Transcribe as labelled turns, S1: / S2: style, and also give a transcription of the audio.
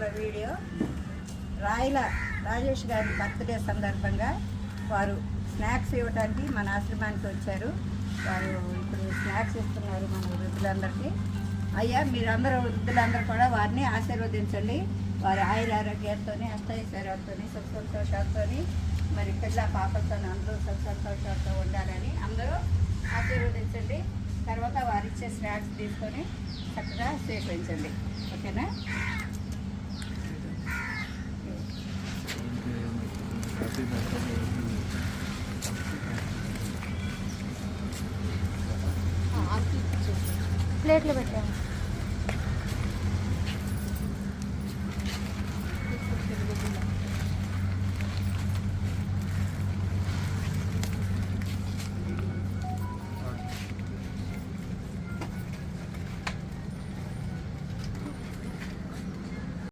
S1: ఇవాళ వీడియో రాయల రాజేష్ గారి బర్త్డే సందర్భంగా వారు స్నాక్స్ ఇవ్వడానికి మన ఆశ్రమానికి వచ్చారు. వారు ఇప్పుడు స్నాక్స్ ఇస్తున్నారు మన వృద్ధులందరికీ. అయ్యా మీరందరూ వృద్ధులందరూ కూడా వారిని ఆశీర్వదించండి. వారి ఆయుర ఆరోగ్యాలతో అష్టైశ్వర్యాలతో సుఖ సంతోషాలతో మరి పిల్ల పాపలతో అందరూ సుఖ సంతోషాలతో ఉండాలని అందరూ ఆశీర్వదించండి. తర్వాత వారిచ్చే స్నాక్స్ తీసుకొని చక్కగా స్వీకరించండి ఓకేనా?
S2: ప్లేట్లో పెట్టాము